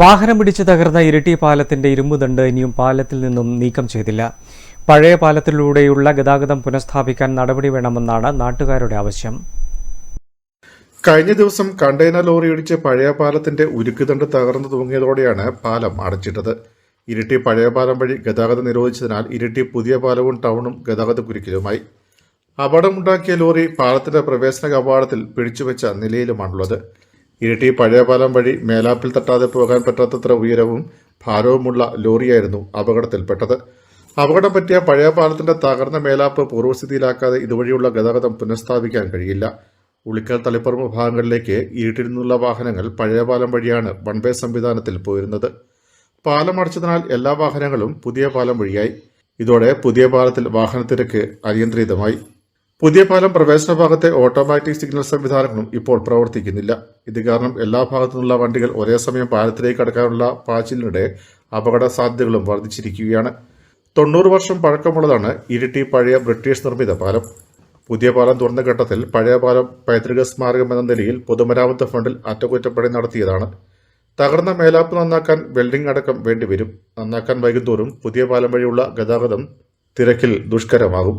വാഹനം പിടിച്ച് തകർന്ന ഇരിട്ടി പാലത്തിന്റെ ഇരുമ്പുദണ്ട് ഇനിയും പാലത്തിൽ നിന്നും നീക്കം ചെയ്തില്ല. പഴയ പാലത്തിലൂടെയുള്ള ഗതാഗതം പുനഃസ്ഥാപിക്കാൻ നടപടി വേണമെന്നാണ് നാട്ടുകാരുടെ ആവശ്യം. കഴിഞ്ഞ ദിവസം കണ്ടെയ്നർ ലോറി ഇടിച്ച് പഴയ പാലത്തിന്റെ ഉരുക്കുതണ്ട് തകർന്നു തൂങ്ങിയതോടെയാണ് പാലം അടച്ചിട്ടത്. ഇരിട്ടി പഴയ പാലം വഴി ഗതാഗതം നിരോധിച്ചതിനാൽ ഇരിട്ടി പുതിയ പാലവും ടൗണും ഗതാഗത കുരുക്കിലുമായി. അപകടമുണ്ടാക്കിയ ലോറി പാലത്തിന്റെ പ്രവേശന കവാടത്തിൽ പിടിച്ചുവെച്ച നിലയിലുമാണുള്ളത്. ഇരിട്ടി പഴയ പാലം വഴി മേലാപ്പിൽ തട്ടാതെ പോകാൻ പറ്റാത്തത്ര ഉയരവും ഭാരവുമുള്ള ലോറിയായിരുന്നു അപകടത്തിൽപ്പെട്ടത്. അപകടം പറ്റിയ പഴയ പാലത്തിന്റെ തകർന്ന മേലാപ്പ് പൂർവസ്ഥിതിയിലാക്കാതെ ഇതുവഴിയുള്ള ഗതാഗതം പുനഃസ്ഥാപിക്കാൻ കഴിയില്ല. ഉളിക്കൽ തളിപ്പറമ്പ് ഭാഗങ്ങളിലേക്ക് ഇരുട്ടിൽ നിന്നുള്ള വാഹനങ്ങൾ പഴയ പാലം വഴിയാണ് വൺ വേ സംവിധാനത്തിൽ പോയിരുന്നത്. പാലം അടച്ചതിനാൽ എല്ലാ വാഹനങ്ങളും പുതിയ പാലം വഴിയായി. ഇതോടെ പുതിയ പാലത്തിൽ വാഹനത്തിരക്ക് അനിയന്ത്രിതമായി. പുതിയ പാലം പ്രവേശന ഭാഗത്തെ ഓട്ടോമാറ്റിക് സിഗ്നൽ സംവിധാനങ്ങളും ഇപ്പോൾ പ്രവർത്തിക്കുന്നില്ല. ഇത് കാരണം എല്ലാ ഭാഗത്തു നിന്നുള്ള വണ്ടികൾ ഒരേ സമയം പാലത്തിലേക്ക് കടക്കാനുള്ള പാച്ചിലിനിടെ അപകട സാധ്യതകളും വർദ്ധിച്ചിരിക്കുകയാണ്. തൊണ്ണൂറ് വർഷം പഴക്കമുള്ളതാണ് ഇരിട്ടി പഴയ ബ്രിട്ടീഷ് നിർമ്മിത പാലം. പുതിയ പാലം തുറന്ന ഘട്ടത്തിൽ പഴയ പാലം പൈതൃക സ്മാരകം എന്ന നിലയിൽ പൊതുമരാമത്ത് ഫണ്ടിൽ അറ്റകുറ്റപ്പണി നടത്തിയതാണ്. തകർന്ന മേലാപ്പ് നന്നാക്കാൻ വെൽഡിംഗ് അടക്കം വേണ്ടിവരും. നന്നാക്കാൻ വൈകുന്തോറും പുതിയ പാലം വഴിയുള്ള ഗതാഗതം തിരക്കിൽ ദുഷ്കരമാകും.